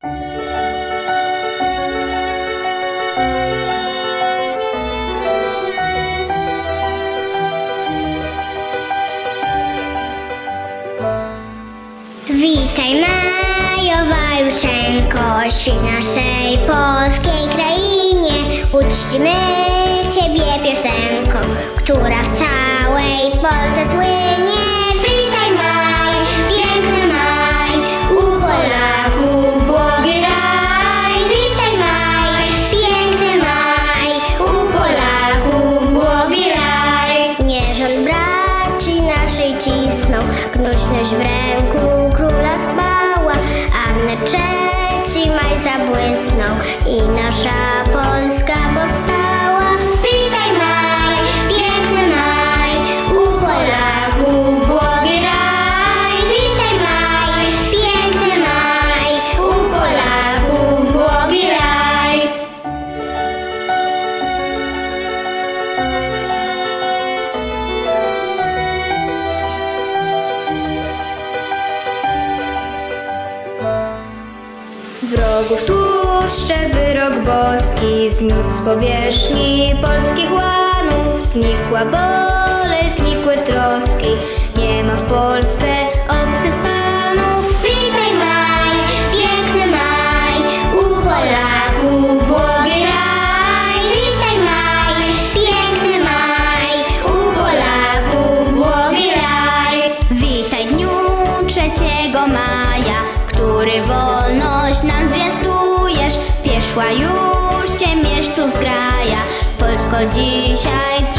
Witaj majowa jutrzenko, świt naszej polskiej krainie. Uczcimy Ciebie piosenką, która w całej Polsce słynie. Cisnął, gnuśność w ręku króla spała, a wnet trzeci maj zabłysnął i nasza Wrogów tłuszcze wyrok boski Zmiótł z powierzchni polskich łanów. Znikła boleć, znikły troski. Nie ma w Polsce obcych panów. Witaj maj, piękny maj, u Polaków błogi raj. Witaj maj, piękny maj, u Polaków błogi raj. Witaj dniu 3 maja Który zwiastujesz Pieszła już cię mieszców zgraja. Polsko dzisiaj